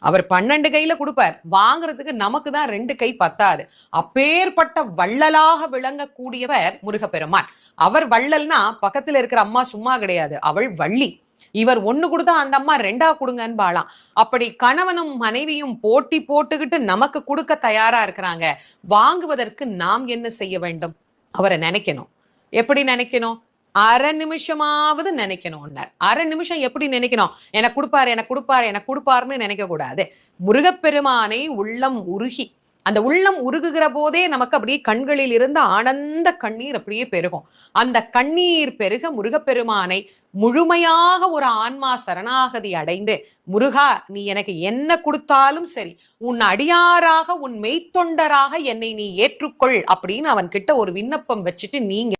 அவர் பன்னெண்டு கையில கொடுப்பார். வாங்குறதுக்கு நமக்கு தான் ரெண்டு கை பத்தாது. அப்பேற்பட்ட வள்ளலாக விளங்கக்கூடியவர் முருகப்பெருமான். அவர் வள்ளல்னா பக்கத்துல இருக்கிற அம்மா சும்மா கிடையாது. அவள் வள்ளி. இவர் ஒண்ணு கொடுத்தா அந்த அம்மா ரெண்டா கொடுங்கன்னு பாலாம். அப்படி கணவனும் மனைவியும் போட்டி போட்டுக்கிட்டு நமக்கு கொடுக்க தயாரா இருக்கிறாங்க. வாங்குவதற்கு நாம் என்ன செய்ய வேண்டும்? அவரை நினைக்கணும். எப்படி நினைக்கணும்? அரை நிமிஷமாவது நினைக்கணும்னார் அரை நிமிஷம் எப்படி நினைக்கணும்? எனக்கு கொடுப்பாரு எனக்கு கொடுப்பாரு எனக்கு கொடுப்பாருன்னு நினைக்க கூடாது. முருகப்பெருமானை உள்ளம் உருகி. அந்த உள்ளம் உருகுகிற போதே நமக்கு அப்படியே கண்களில் இருந்து ஆனந்த கண்ணீர் அப்படியே பெருகும். அந்த கண்ணீர் பெருக முருகப்பெருமானை முழுமையாக ஒரு ஆன்மா சரணாகதி அடைந்து முருகா நீ எனக்கு என்ன கொடுத்தாலும் சரி உன் அடியாராக உன் மெய்த்தொண்டராக என்னை நீ ஏற்றுக்கொள் அப்படின்னு அவன் கிட்ட ஒரு விண்ணப்பம் வச்சுட்டு நீங்க